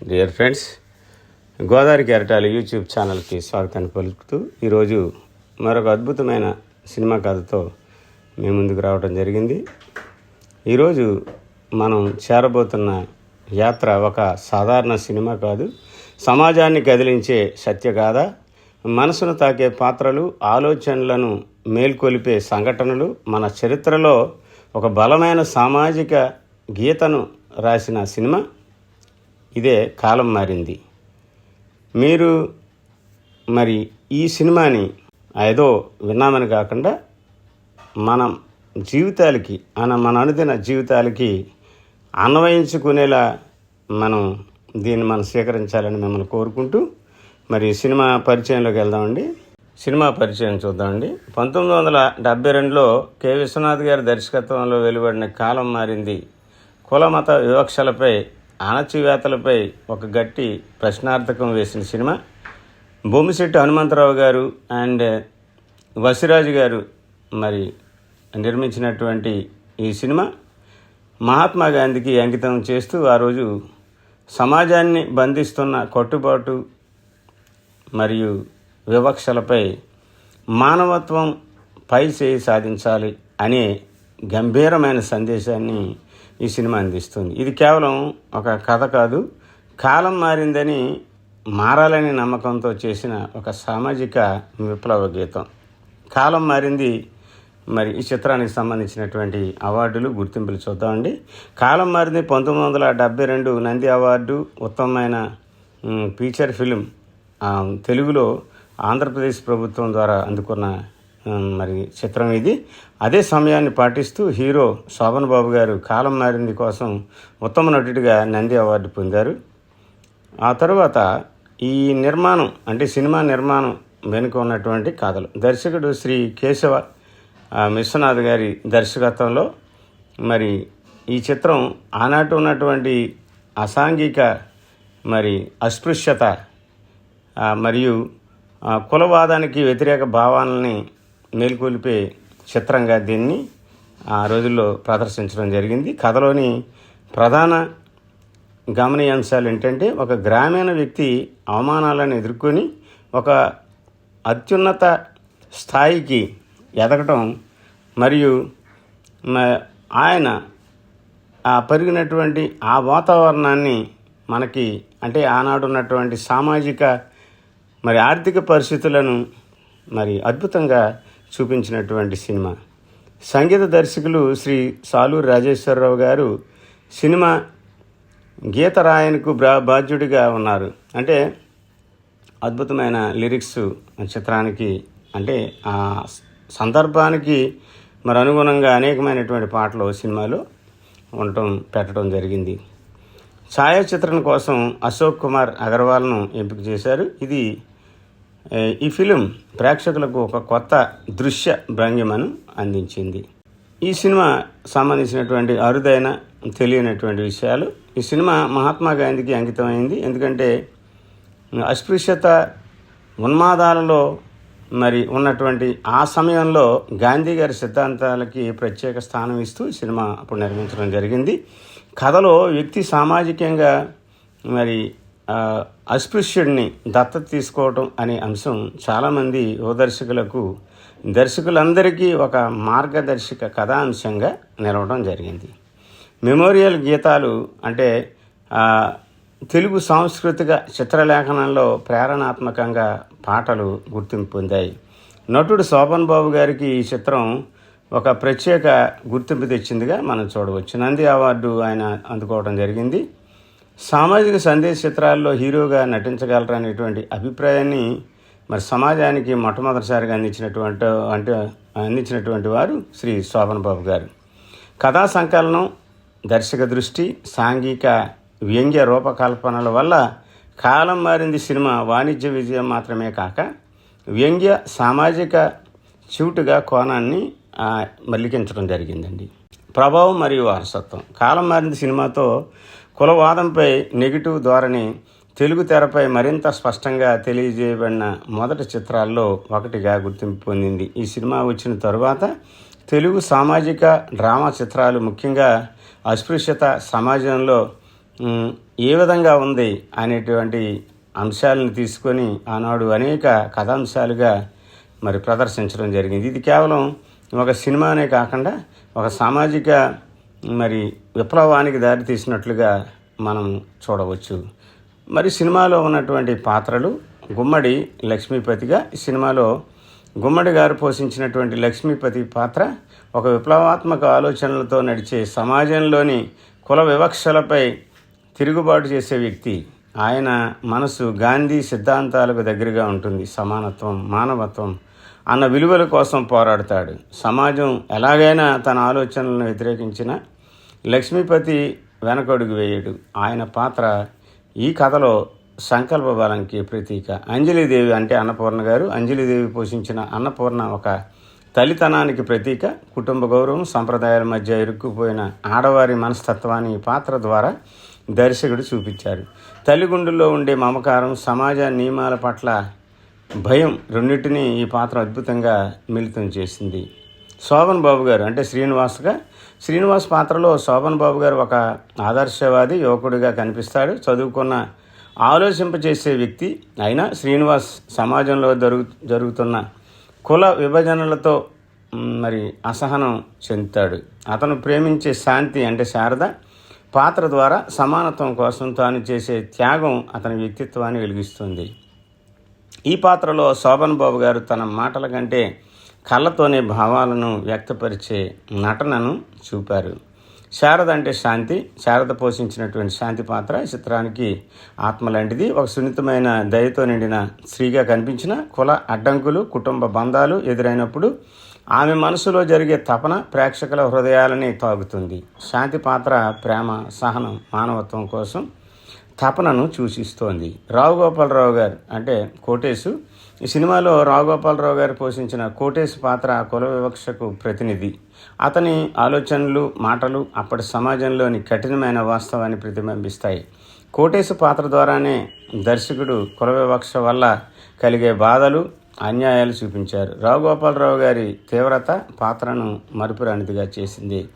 Dear friends Godavari కెరటాలు YouTube ఛానల్కి స్వాగతాన్ని పలుకుతూ ఈరోజు మరొక అద్భుతమైన సినిమా కథతో మీ ముందుకు రావడం జరిగింది. ఈరోజు మనం చేరబోతున్న యాత్ర ఒక సాధారణ సినిమా కాదు సమాజాన్ని కదిలించే సత్యగాథ మనసును తాకే పాత్రలు ఆలోచనలను మేల్కొలిపే సంఘటనలు మన చరిత్రలో ఒక బలమైన సామాజిక గీతను రాసిన సినిమా. ఇదే కాలం మారింది. మీరు మరి ఈ సినిమాని ఏదో విన్నామని కాకుండా మనం జీవితాలకి మన మన అనుదిన జీవితాలకి అన్వయించుకునేలా మనం దీన్ని మనం స్వీకరించాలని మిమ్మల్ని కోరుకుంటూ మరి సినిమా పరిచయంలోకి వెళ్దామండి. సినిమా పరిచయం చూద్దామండి. పంతొమ్మిది వందల డెబ్బై రెండులో కె. విశ్వనాథ్ గారి దర్శకత్వంలో వెలువడిన కాలం మారింది. కుల మత వివక్షలపై ఆనచివేతలపై ఒక గట్టి ప్రశ్నార్థకం వేసిన సినిమా. భూమిశెట్టి హనుమంతరావు గారు అండ్ వసిరాజు గారు మరి నిర్మించినటువంటి ఈ సినిమా. మహాత్మా గాంధీకి అంకితం చేస్తూ ఆ రోజు సమాజాన్ని బంధిస్తున్న కట్టుబాటు మరియు వివక్షలపై మానవత్వం పై చేయి సాధించాలి అనే గంభీరమైన సందేశాన్ని ఈ సినిమా అందిస్తుంది. ఇది కేవలం ఒక కథ కాదు కాలం మారిందని మారాలని నమ్మకంతో చేసిన ఒక సామాజిక విప్లవ గీతం. కాలం మారింది మరి ఈ చిత్రానికి సంబంధించినటువంటి అవార్డులు గుర్తింపులు చూద్దామండి. కాలం మారింది పంతొమ్మిది వందల డెబ్బై రెండు నంది అవార్డు ఉత్తమమైన ఫీచర్ ఫిలిం తెలుగులో ఆంధ్రప్రదేశ్ ప్రభుత్వం ద్వారా అందుకున్న మరి చిత్రం ఇది. అదే సమయాన్ని పాటిస్తూ హీరో శోభన్ బాబు గారు కాలం మారింది కోసం ఉత్తమ నటుడిగా నంది అవార్డు పొందారు. ఆ తర్వాత ఈ నిర్మాణం అంటే సినిమా నిర్మాణం వెనుక ఉన్నటువంటి కథలు. దర్శకుడు శ్రీ కేశవ విశ్వనాథ్ గారి దర్శకత్వంలో మరి ఈ చిత్రం ఆనాటి ఉన్నటువంటి అసాంఘిక మరి అస్పృశ్యత మరియు కులవాదానికి వ్యతిరేక భావాలని మేల్కొల్పే చిత్రంగా దీన్ని ఆ రోజుల్లో ప్రదర్శించడం జరిగింది. కథలోని ప్రధాన గమనీయాంశాలు ఏంటంటే ఒక గ్రామీణ వ్యక్తి అవమానాలను ఎదుర్కొని ఒక అత్యున్నత స్థాయికి ఎదగటం మరియు మ- ఆయన ఆ పెరిగినటువంటి ఆ వాతావరణాన్ని మనకి అంటే ఆనాడు ఉన్నటువంటి సామాజిక మరి ఆర్థిక పరిస్థితులను మరి అద్భుతంగా చూపించినటువంటి సినిమా. సంగీత దర్శకులు శ్రీ సాలూరు రాజేశ్వరరావు గారు సినిమా గీత రాయన్కు బ్రా బాధ్యుడిగా ఉన్నారు. అంటే అద్భుతమైన లిరిక్స్ చిత్రానికి అంటే ఆ సందర్భానికి మరి అనుగుణంగా అనేకమైనటువంటి పాటలు సినిమాలో ఉండటం పెట్టడం జరిగింది. ఛాయాచిత్రం కోసం అశోక్ కుమార్ అగర్వాల్ను ఎంపిక చేశారు. ఇది ఈ ఫిలిం ప్రేక్షకులకు ఒక కొత్త దృశ్య భంగిమను అందించింది. ఈ సినిమా సంబంధించినటువంటి అరుదైన తెలియనటువంటి విషయాలు. ఈ సినిమా మహాత్మా గాంధీకి అంకితమైంది. ఎందుకంటే అస్పృశ్యత ఉన్మాదాలలో మరి ఉన్నటువంటి ఆ సమయంలో గాంధీ గారి సిద్ధాంతాలకి ప్రత్యేక స్థానం ఇస్తూ ఈ సినిమా అప్పుడు నిర్మించడం జరిగింది. కథలో వ్యక్తి సామాజికంగా మరి అస్పృశ్యుడిని దత్తత తీసుకోవటం అనే అంశం చాలామంది యువ దర్శకులకు దర్శకులందరికీ ఒక మార్గదర్శక కథాంశంగా నిలవడం జరిగింది. మెమోరియల్ గీతాలు అంటే తెలుగు సాంస్కృతిక చిత్రలేఖనంలో ప్రేరణాత్మకంగా పాటలు గుర్తింపు పొందాయి. నటుడు శోభన్ బాబు గారికి ఈ చిత్రం ఒక ప్రత్యేక గుర్తింపు తెచ్చిందిగా మనం చూడవచ్చు. నంది అవార్డు ఆయన అందుకోవడం జరిగింది. సామాజిక సందేశ చిత్రాల్లో హీరోగా నటించగలరనేటువంటి అభిప్రాయాన్ని మరి సమాజానికి మొట్టమొదటిసారిగా అందించినటువంటి అంటే అందించినటువంటి వారు శ్రీ శోభన్ బాబు గారు. కథా సంకలనం దర్శక దృష్టి సాంఘిక వ్యంగ్య రూపకల్పనల వల్ల కాలం మారింది సినిమా వాణిజ్య విజయం మాత్రమే కాక వ్యంగ్య సామాజిక చూటుగా కోణాన్ని మల్లికించడం జరిగిందండి. ప్రభావం మరియు వారసత్వం. కాలం మారింది సినిమాతో కులవాదంపై నెగిటివ్ ధోరణి తెలుగు తెరపై మరింత స్పష్టంగా తెలియజేయబడిన మొదటి చిత్రాల్లో ఒకటిగా గుర్తింపు పొందింది. ఈ సినిమా వచ్చిన తరువాత తెలుగు సామాజిక డ్రామా చిత్రాలు ముఖ్యంగా అస్పృశ్యత సమాజంలో ఏ విధంగా ఉంది అనేటువంటి అంశాలను తీసుకొని ఆనాడు అనేక కథాంశాలుగా మరి ప్రదర్శించడం జరిగింది. ఇది కేవలం ఒక సినిమానే కాకుండా ఒక సామాజిక మరి విప్లవానికి దారితీసినట్లుగా మనం చూడవచ్చు. మరి సినిమాలో ఉన్నటువంటి పాత్రలు గుమ్మడి లక్ష్మీపతిగా సినిమాలో గుమ్మడి గారు పోషించినటువంటి లక్ష్మీపతి పాత్ర ఒక విప్లవాత్మక ఆలోచనలతో నడిచే సమాజంలోని కుల వివక్షలపై తిరుగుబాటు చేసే వ్యక్తి. ఆయన మనసు గాంధీ సిద్ధాంతాలకు దగ్గరగా ఉంటుంది. సమానత్వం మానవత్వం అన్న విలువల కోసం పోరాడతాడు. సమాజం ఎలాగైనా తన ఆలోచనలను వ్యతిరేకించిన లక్ష్మీపతి వెనకడుగు వేయడు. ఆయన పాత్ర ఈ కథలో సంకల్ప బలంకి ప్రతీక. అంజలిదేవి అంటే అన్నపూర్ణ గారు అంజలిదేవి పోషించిన అన్నపూర్ణ ఒక తల్లితనానికి ప్రతీక. కుటుంబ గౌరవం సంప్రదాయాల మధ్య ఇరుక్కుపోయిన ఆడవారి మనస్తత్వాన్ని ఈ పాత్ర ద్వారా దర్శకుడు చూపించారు తల్లిగుండుల్లో ఉండే మమకారం సమాజ నియమాల పట్ల భయం రెండింటినీ ఈ పాత్ర అద్భుతంగా మిళితం చేసింది. శోభన్ బాబు గారు అంటే శ్రీనివాస్గా శ్రీనివాస్ పాత్రలో శోభన్ బాబు గారు ఒక ఆదర్శవాది యువకుడిగా కనిపిస్తాడు. చదువుకున్న ఆలోచింపచేసే వ్యక్తి అయినా శ్రీనివాస్ సమాజంలో జరుగు జరుగుతున్న కుల విభజనలతో మరి అసహనం చెందుతాడు. అతను ప్రేమించే శాంతి అంటే శారద పాత్ర ద్వారా సమానత్వం కోసం తాను చేసే త్యాగం అతని వ్యక్తిత్వాన్ని వెలిగిస్తుంది. ఈ పాత్రలో శోభన్ బాబు గారు తన మాటల కంటే కళ్ళతోనే భావాలను వ్యక్తపరిచే నటనను చూపారు. శారద అంటే శాంతి. శారద పోషించినటువంటి శాంతి పాత్ర ఈ చిత్రానికి ఆత్మ లాంటిది ఒక సున్నితమైన దయతో నిండిన స్త్రీగా కనిపించిన కుల అడ్డంకులు కుటుంబ బంధాలు ఎదురైనప్పుడు ఆమె మనసులో జరిగే తపన ప్రేక్షకుల హృదయాలని తాగుతుంది. శాంతి పాత్ర ప్రేమ సహనం మానవత్వం కోసం తపనను సూచిస్తోంది. రావు గోపాలరావు గారు అంటే కోటేశు ఈ సినిమాలో రావు గారు పోషించిన కోటేశ్ పాత్ర కుల వివక్షకు ప్రతినిధి. అతని ఆలోచనలు మాటలు అప్పటి సమాజంలోని కఠినమైన వాస్తవాన్ని ప్రతిబింబిస్తాయి. కోటేశు పాత్ర ద్వారానే దర్శకుడు కుల వివక్ష వల్ల కలిగే బాధలు అన్యాయాలు చూపించారు. రావు గారి తీవ్రత పాత్రను మరుపురానిదిగా చేసింది.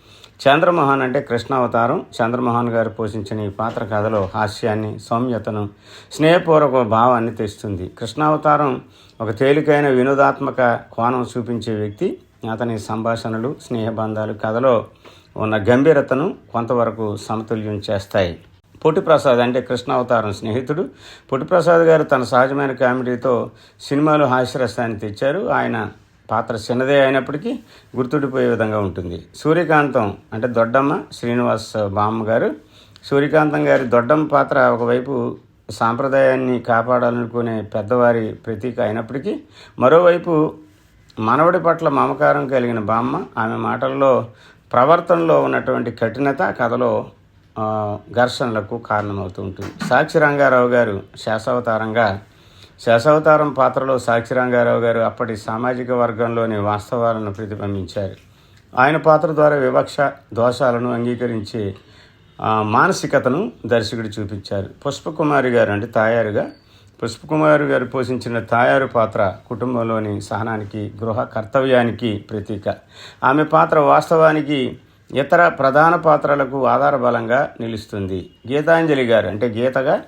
చంద్రమోహన్ అంటే కృష్ణావతారం. చంద్రమోహన్ గారు పోషించిన ఈ పాత్ర కథలో హాస్యాన్ని సౌమ్యతను స్నేహపూర్వక భావాన్ని తెస్తుంది. కృష్ణావతారం ఒక తేలికైన వినోదాత్మక కోణం చూపించే వ్యక్తి. అతని సంభాషణలు స్నేహబంధాలు కథలో ఉన్న గంభీరతను కొంతవరకు సమతుల్యం చేస్తాయి. పొట్టి ప్రసాద్ అంటే కృష్ణావతారం స్నేహితుడు. పొట్టి ప్రసాద్ గారు తన సహజమైన కామెడీతో సినిమాలు హాస్యరసాన్ని తెచ్చారు. ఆయన పాత్ర చిన్నదే అయినప్పటికీ గుర్తుండిపోయే విధంగా ఉంటుంది. సూర్యకాంతం అంటే దొడ్డమ్మ శ్రీనివాస్ బామ్మ గారు సూర్యకాంతం గారి దొడ్డమ్మ పాత్ర ఒకవైపు సాంప్రదాయాన్ని కాపాడాలనుకునే పెద్దవారి ప్రతీక అయినప్పటికీ మరోవైపు మనవడి పట్ల మమకారం కలిగిన బామ్మ ఆమె మాటల్లో ప్రవర్తనలో ఉన్నటువంటి కఠినత కథలో ఘర్షణలకు కారణమవుతూ ఉంటుంది. సాక్షి రంగారావు గారు శాసవతారంగా శశావతారం పాత్రలో సాక్షి రంగారావు గారు అప్పటి సామాజిక వర్గంలోని వాస్తవాలను ప్రతిబింబించారు. ఆయన పాత్ర ద్వారా వివక్ష దోషాలను అంగీకరించే మానసికతను దర్శకుడు చూపించారు. పుష్పకుమారి గారు అంటే తాయారుగా పుష్పకుమారి గారు పోషించిన తాయారు పాత్ర కుటుంబంలోని సహనానికి గృహ కర్తవ్యానికి ప్రతీక. ఆమె పాత్ర వాస్తవానికి ఇతర ప్రధాన పాత్రలకు ఆధారబలంగా నిలుస్తుంది. గీతాంజలి గారు అంటే గీతగా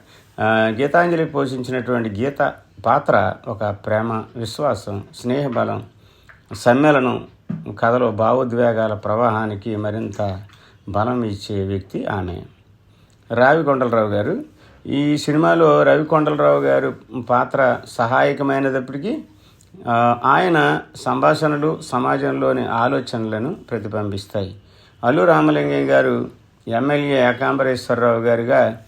గీతాంజలి పోషించినటువంటి గీత పాత్ర ఒక ప్రేమ విశ్వాసం స్నేహబలం సమ్మేళనం కథలో భావోద్వేగాల ప్రవాహానికి మరింత బలం ఇచ్చే వ్యక్తి ఆమె. రావి కొండలరావు గారు ఈ సినిమాలో రవి కొండలరావు గారు పాత్ర సహాయకమైనప్పటికీ ఆయన సంభాషణలు సమాజంలోని ఆలోచనలను ప్రతిబింబిస్తాయి. అల్లు రామలింగయ్య గారు ఎమ్మెల్యే ఏకాంబరేశ్వరరావు గారుగా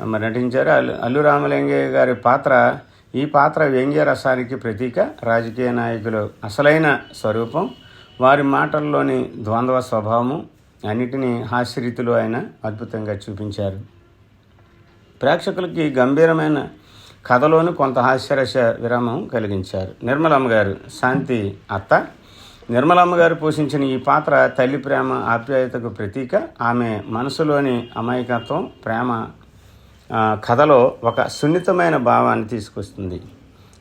మరి నటించారు. అల్లు అల్లు రామలింగయ్య గారి పాత్ర ఈ పాత్ర వ్యంగ్య రసానికి ప్రతీక రాజకీయ నాయకులు అసలైన స్వరూపం వారి మాటల్లోని ద్వంద్వ స్వభావము అన్నిటినీ హాస్యరీతిలో ఆయన అద్భుతంగా చూపించారు. ప్రేక్షకులకి గంభీరమైన కథలోని కొంత హాస్యరస విరామం కలిగించారు. నిర్మలమ్మ గారు శాంతి అత్త. నిర్మలమ్మ గారు పోషించిన ఈ పాత్ర తల్లి ప్రేమ ఆప్యాయతకు ప్రతీక. ఆమె మనసులోని అమాయకత్వం ప్రేమ కథలో ఒక సున్నితమైన భావాన్ని తీసుకొస్తుంది.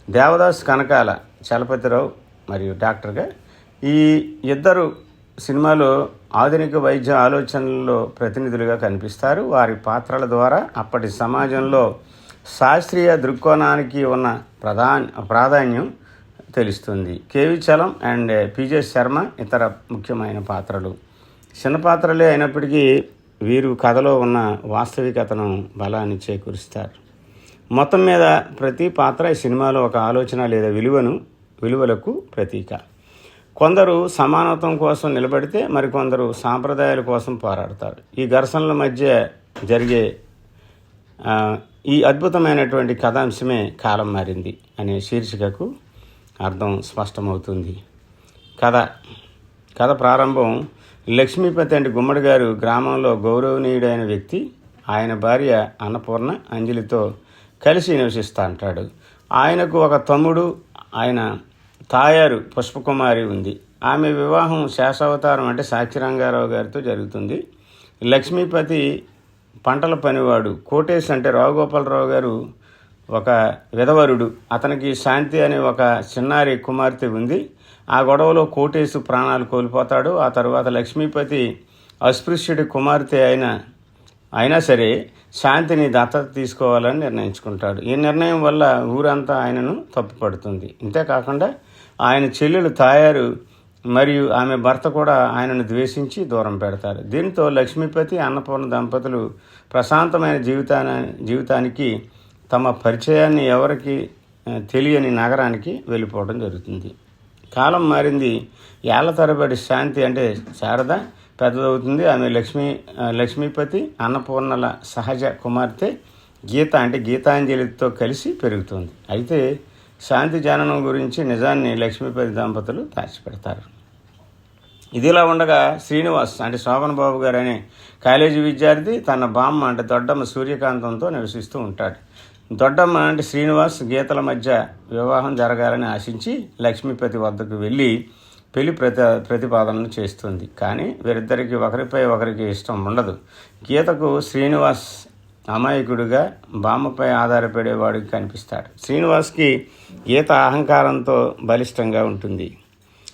దేవదాస్ కనకాల చలపతిరావు మరియు డాక్టర్గా ఈ ఇద్దరు సినిమాలో ఆధునిక వైద్య ఆలోచనల్లో ప్రతినిధులుగా కనిపిస్తారు. వారి పాత్రల ద్వారా అప్పటి సమాజంలో శాస్త్రీయ దృక్కోణానికి ఉన్న ప్రధాన ప్రాధాన్యం తెలుస్తుంది. K V Chalam and P J Sharma ఇతర ముఖ్యమైన పాత్రలు. చిన్న పాత్రలే అయినప్పటికీ వీరు కథలో ఉన్న వాస్తవికతను బలాన్ని చేకూరుస్తారు. మొత్తం మీద ప్రతి పాత్ర ఈ సినిమాలో ఒక ఆలోచన లేదా విలువను విలువలకు ప్రతీక. కొందరు సమానత్వం కోసం నిలబడితే మరికొందరు సాంప్రదాయాల కోసం పోరాడతారు. ఈ ఘర్షణల మధ్య జరిగే ఈ అద్భుతమైనటువంటి కథాంశమే కాలం మారింది అనే శీర్షికకు అర్థం స్పష్టమవుతుంది. కథ కథ ప్రారంభం లక్ష్మీపతి అంటే గుమ్మడి గారు గ్రామంలో గౌరవనీయుడైన వ్యక్తి. ఆయన భార్య అన్నపూర్ణ అంజలితో కలిసి నివసిస్తా అంటాడు. ఆయనకు ఒక తమ్ముడు ఆయన తాయారు పుష్పకుమారి ఉంది. ఆమె వివాహం శేషావతారం అంటే సాక్షిరంగారావు గారితో జరుగుతుంది. లక్ష్మీపతి పంటల పనివాడు. కోటేశ్ అంటే రావుగోపాలరావు గారు ఒక విధవరుడు. అతనికి శాంతి అనే ఒక చిన్నారి కుమార్తె ఉంది. ఆ గొడవలో కోటేశు ప్రాణాలు కోల్పోతాడు. ఆ తర్వాత లక్ష్మీపతి అస్పృశ్యుడి కుమార్తె అయిన అయినా సరే శాంతిని దత్తత తీసుకోవాలని నిర్ణయించుకుంటాడు. ఈ నిర్ణయం వల్ల ఊరంతా ఆయనను తప్పుపడుతుంది. ఇంతేకాకుండా ఆయన చెల్లెలు తాయారు మరియు ఆమె భర్త కూడా ఆయనను ద్వేషించి దూరం పెడతారు. దీంతో లక్ష్మీపతి అన్నపూర్ణ దంపతులు ప్రశాంతమైన జీవితాన జీవితానికి తమ పరిచయాన్ని ఎవరికి తెలియని నగరానికి వెళ్ళిపోవడం జరుగుతుంది. కాలం మారింది. ఏళ్ళ తరబడి శాంతి అంటే శారద పెద్దదవుతుంది. ఆమె లక్ష్మీ లక్ష్మీపతి అన్నపూర్ణల సహజ కుమార్తె గీత అంటే గీతాంజలితో కలిసి పెరుగుతుంది. అయితే శాంతి జననం గురించి నిజాన్ని లక్ష్మీపతి దంపతులు దాచిపెడతారు. ఇదిలా ఉండగా శ్రీనివాస్ అంటే శోభన్ బాబు గారు అనే కాలేజీ విద్యార్థి తన బామ్మ అంటే దొడ్డమ్మ సూర్యకాంతంతో నివసిస్తూ ఉంటాడు. దొడ్డమ్మ అంటే శ్రీనివాస్ గీతల మధ్య వివాహం జరగాలని ఆశించి లక్ష్మీపతి వద్దకు వెళ్ళి పెళ్ళి ప్రతి ప్రతిపాదనలు చేస్తుంది. కానీ వీరిద్దరికి ఒకరిపై ఒకరికి ఇష్టం ఉండదు. గీతకు శ్రీనివాస్ అమాయకుడిగా బామ్మపై ఆధారపడేవాడికి కనిపిస్తాడు. శ్రీనివాస్కి గీత అహంకారంతో బలిష్టంగా ఉంటుంది.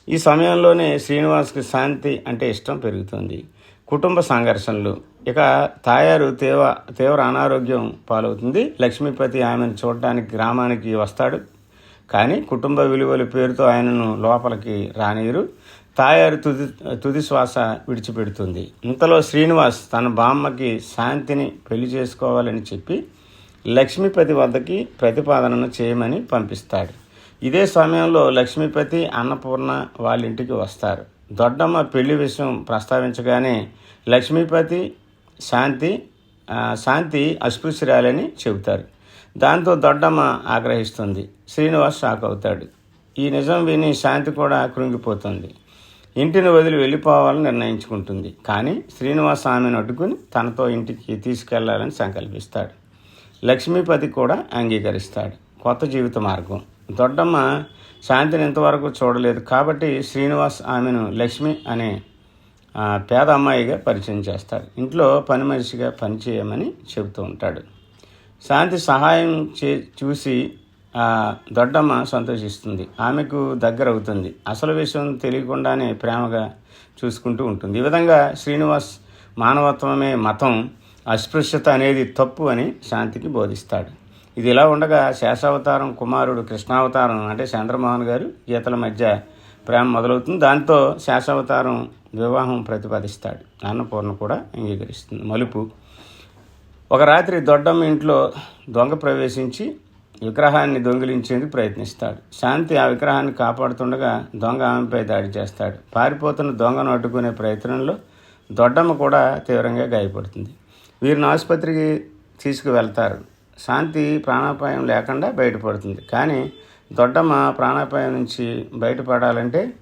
ఈ సమయంలోనే శ్రీనివాస్కి శాంతి అంటే ఇష్టం పెరుగుతుంది. కుటుంబ సంఘర్షణలు. ఇక తాయారు తీవ్ర తీవ్ర అనారోగ్యం పాలవుతుంది. లక్ష్మీపతి ఆమెను చూడడానికి గ్రామానికి వస్తాడు. కానీ కుటుంబ విలువల పేరుతో ఆయనను లోపలికి రానీరు తాయారు తుది తుది శ్వాస విడిచిపెడుతుంది. ఇంతలో శ్రీనివాస్ తన బామ్మకి శాంతిని పెళ్ళి చేసుకోవాలని చెప్పి లక్ష్మీపతి వద్దకి ప్రతిపాదనను చేయమని పంపిస్తాడు. ఇదే సమయంలో లక్ష్మీపతి అన్నపూర్ణ వాళ్ళ ఇంటికి వస్తారు. దొడ్డమ్మ పెళ్ళి విషయం ప్రస్తావించగానే లక్ష్మీపతి శాంతి శాంతి అస్పృశ్యురాలని చెబుతారు. దాంతో దొడ్డమ్మ ఆగ్రహిస్తుంది. శ్రీనివాస్ షాక్ అవుతాడు. ఈ నిజం విని శాంతి కూడా కృంగిపోతుంది. ఇంటిని వదిలి వెళ్ళిపోవాలని నిర్ణయించుకుంటుంది. కానీ శ్రీనివాస్ ఆమెను అడ్డుకుని తనతో ఇంటికి తీసుకెళ్ళాలని సంకల్పిస్తాడు. లక్ష్మీపతి కూడా అంగీకరిస్తాడు. కొత్త జీవిత మార్గం. దొడ్డమ్మ శాంతిని ఇంతవరకు చూడలేదు. కాబట్టి శ్రీనివాస్ ఆమెను లక్ష్మి అనే పేద అమ్మాయిగా పరిచయం చేస్తాడు ఇంట్లో పని మనిషిగా పనిచేయమని చెబుతూ ఉంటాడు. శాంతి సహాయం చే చూసి ఆ, దొడ్డమ్మ సంతోషిస్తుంది. ఆమెకు దగ్గర అవుతుంది అసలు విషయం తెలియకుండానే ప్రేమగా చూసుకుంటూ ఉంటుంది. ఈ విధంగా శ్రీనివాస్ మానవత్వమే మతం అస్పృశ్యత అనేది తప్పు అని శాంతికి బోధిస్తాడు. ఇది ఇలా ఉండగా శేషావతారం కుమారుడు కృష్ణావతారం అంటే చంద్రమోహన్ గారు గీతల మధ్య ప్రేమ మొదలవుతుంది. దాంతో శేషావతారం వివాహం ప్రతిపాదిస్తాడు. అన్నపూర్ణ కూడా అంగీకరిస్తుంది. మలుపు. ఒక రాత్రి దొడ్డమ్మ ఇంట్లో దొంగ ప్రవేశించి విగ్రహాన్ని దొంగిలించేందుకు ప్రయత్నిస్తాడు. శాంతి ఆ విగ్రహాన్ని కాపాడుతుండగా దొంగ ఆమెపై దాడి చేస్తాడు. పారిపోతున్న దొంగను అడ్డుకునే ప్రయత్నంలో దొడ్డమ్మ కూడా తీవ్రంగా గాయపడుతుంది. వీరిని ఆసుపత్రికి తీసుకువెళ్తారు. శాంతి ప్రాణాపాయం లేకుండా బయటపడుతుంది. కానీ దొడ్డమ్మ ప్రాణాపాయం నుంచి బయటపడాలంటే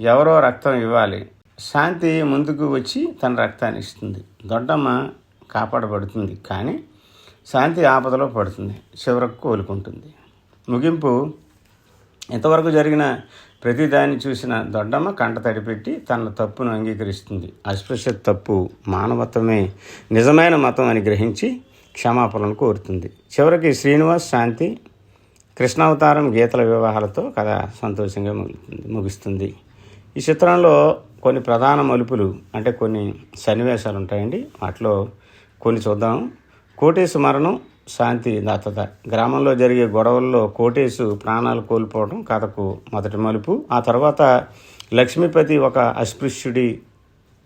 ఎవరో రక్తం ఇవ్వాలి. శాంతి ముందుకు వచ్చి తన రక్తాన్ని ఇస్తుంది. దొడ్డమ్మ కాపాడబడుతుంది. కానీ శాంతి ఆపదలో పడుతుంది. చివరకు కోలుకుంటుంది. ముగింపు. ఇంతవరకు జరిగిన ప్రతిదాన్ని చూసిన దొడ్డమ్మ కంట తడిపెట్టి తన తప్పును అంగీకరిస్తుంది. అస్పృశ్యత తప్పు మానవత్వమే. నిజమైన మతం అని గ్రహించి క్షమాపణను కోరుతుంది. చివరికి శ్రీనివాస్ శాంతి కృష్ణావతారం గీతల వివాహాలతో కథ సంతోషంగా ముగుతుంది ముగుస్తుంది. ఈ చిత్రంలో కొన్ని ప్రధాన మలుపులు అంటే కొన్ని సన్నివేశాలు ఉంటాయండి. వాటిలో కొన్ని చూద్దాం. కోటేశు మరణం శాంతి దత్తత. గ్రామంలో జరిగే గొడవల్లో కోటేశు ప్రాణాలు కోల్పోవడం కథకు మొదటి మలుపు. ఆ తర్వాత లక్ష్మీపతి ఒక అస్పృశ్యుడి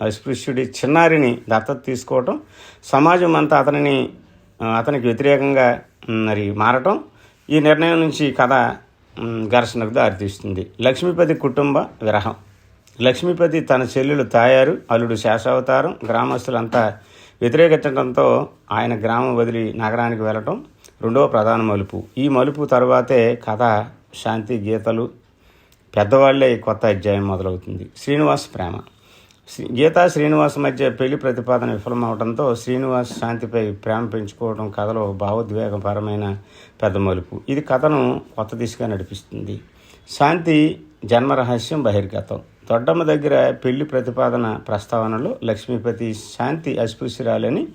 అస్పృశ్యుడి చిన్నారిని దత్తత తీసుకోవటం. సమాజం అంతా అతనిని అతనికి వ్యతిరేకంగా మరి మారటం. ఈ నిర్ణయం నుంచి కథ ఘర్షణకు దారితీస్తుంది. లక్ష్మీపతి కుటుంబ విరహం. లక్ష్మీపతి తన చెల్లెలు తాయారు అల్లుడు శేషావతారం గ్రామస్తులంతా వ్యతిరేకించడంతో ఆయన గ్రామం వదిలి నగరానికి వెళ్ళటం రెండవ ప్రధాన మలుపు. ఈ మలుపు తర్వాతే కథ శాంతి గీతలు పెద్దవాళ్ళే కొత్త అధ్యాయం మొదలవుతుంది. శ్రీనివాస్ ప్రేమ. గీతా శ్రీనివాస్ మధ్య పెళ్ళి ప్రతిపాదన విఫలమవడంతో శ్రీనివాస్ శాంతిపై ప్రేమ పెంచుకోవడం కథలో భావోద్వేగపరమైన పెద్ద మలుపు. ఇది కథను కొత్త దిశగా నడిపిస్తుంది. శాంతి జన్మరహస్యం బహిర్గతం. దొడ్డమ్మ దగ్గర పెళ్ళి ప్రతిపాదన ప్రస్తావనలో లక్ష్మీపతి శాంతి అస్పృశ్యురాలని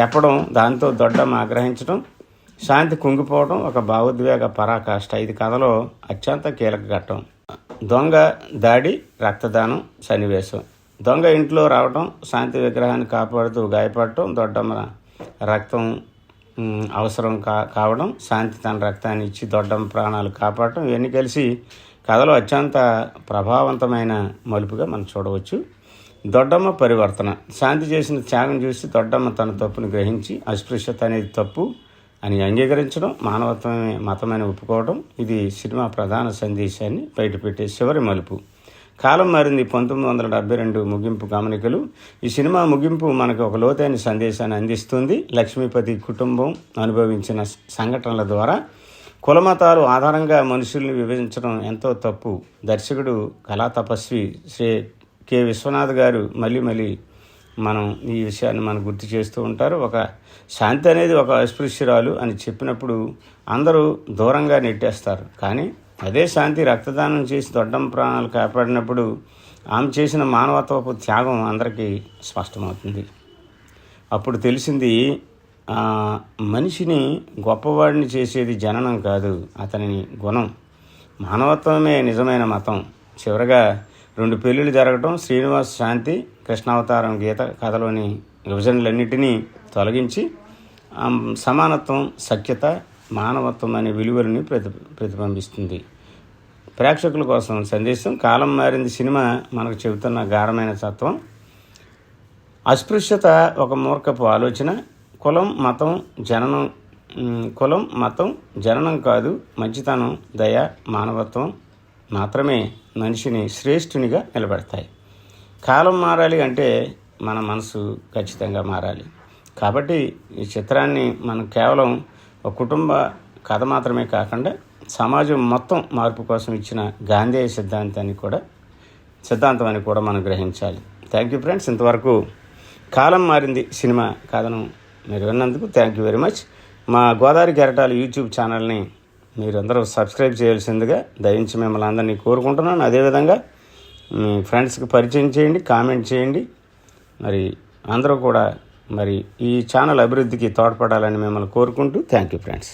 చెప్పడం దాంతో దొడ్డమ్మ ఆగ్రహించడం శాంతి కుంగిపోవడం ఒక భావోద్వేగ పరాకాష్ట. ఇది కథలో అత్యంత కీలక ఘట్టం. దొంగ దాడి రక్తదానం సన్నివేశం. దొంగ ఇంట్లో రావడం శాంతి విగ్రహాన్ని కాపాడుతూ గాయపడటం దొడ్డమ్మ రక్తం అవసరం కా కావడం శాంతి తన రక్తాన్ని ఇచ్చి దొడ్డమ్మ ప్రాణాలు కాపాడటం ఇవన్నీ కలిసి కథలో అత్యంత ప్రభావవంతమైన మలుపుగా మనం చూడవచ్చు. దొడ్డమ్మ పరివర్తన. శాంతి చేసిన త్యాగం చూసి దొడ్డమ్మ తన తప్పును గ్రహించి అస్పృశ్యత అనేది తప్పు అని అంగీకరించడం మానవత్వమే మతమైన ఒప్పుకోవడం ఇది సినిమా ప్రధాన సందేశాన్ని బయటపెట్టే చివరి మలుపు. కాలం మారింది పంతొమ్మిది వందల డెబ్బై రెండు ముగింపు గమనికలు ఈ సినిమా ముగింపు మనకు ఒక లోతైన సందేశాన్ని అందిస్తుంది. లక్ష్మీపతి కుటుంబం అనుభవించిన సంఘటనల ద్వారా కులమతాలు ఆధారంగా మనుషుల్ని విభజించడం ఎంతో తప్పు. దర్శకుడు కళా తపస్వి శ్రీ కె విశ్వనాథ్ గారు మళ్ళీ మళ్ళీ మనం ఈ విషయాన్ని మనం గుర్తు చేస్తూ ఉంటారు. ఒక శాంతి అనేది ఒక అస్పృశ్యురాలు అని చెప్పినప్పుడు అందరూ దూరంగా నెట్టేస్తారు. కానీ అదే శాంతి రక్తదానం చేసి దొడ్డం ప్రాణాలు కాపాడినప్పుడు ఆమె చేసిన మానవత్వపు త్యాగం అందరికీ స్పష్టమవుతుంది. అప్పుడు తెలిసింది మనిషిని గొప్పవాడిని చేసేది జననం కాదు అతనిని గుణం. మానవత్వమే నిజమైన మతం. చివరగా రెండు పెళ్ళిళ్ళు జరగటం శ్రీనివాస్ శాంతి కృష్ణావతారం గీత కథలోని విభజనలన్నిటినీ తొలగించి సమానత్వం సఖ్యత మానవత్వం అనే విలువలని ప్రతి ప్రతిబింబిస్తుంది. ప్రేక్షకుల కోసం సందేశం కాలం మారింది సినిమా మనకు చెబుతున్న గాఢమైన తత్వం. అస్పృశ్యత ఒక మూర్ఖపు ఆలోచన. కులం మతం జననం కులం మతం జననం కాదు మంచితనం దయ మానవత్వం మాత్రమే మనిషిని శ్రేష్ఠునిగా నిలబెడతాయి. కాలం మారాలి అంటే మన మనసు ఖచ్చితంగా మారాలి. కాబట్టి ఈ చిత్రాన్ని మనం కేవలం కుటుంబ కథ మాత్రమే కాకుండా సమాజం మొత్తం మార్పు కోసం ఇచ్చిన గాంధేయ సిద్ధాంతాన్ని కూడా సిద్ధాంతం అని కూడా మనం గ్రహించాలి. థ్యాంక్ యూ ఫ్రెండ్స్ ఇంతవరకు కాలం మారింది సినిమా కథను మీరు విన్నందుకు థ్యాంక్ యూ వెరీ మచ్ మా గోదావరి గెరటాలు యూట్యూబ్ ఛానల్ని మీరందరూ సబ్స్క్రైబ్ చేయాల్సిందిగా దయించి మిమ్మల్ని అందరినీ కోరుకుంటున్నాను. అదేవిధంగా మీ ఫ్రెండ్స్కి పరిచయం చేయండి కామెంట్ చేయండి. మరి అందరూ కూడా మరి ఈ ఛానల్ అభివృద్ధికి తోడ్పడాలని మిమ్మల్ని కోరుకుంటూ థ్యాంక్ యూ ఫ్రెండ్స్.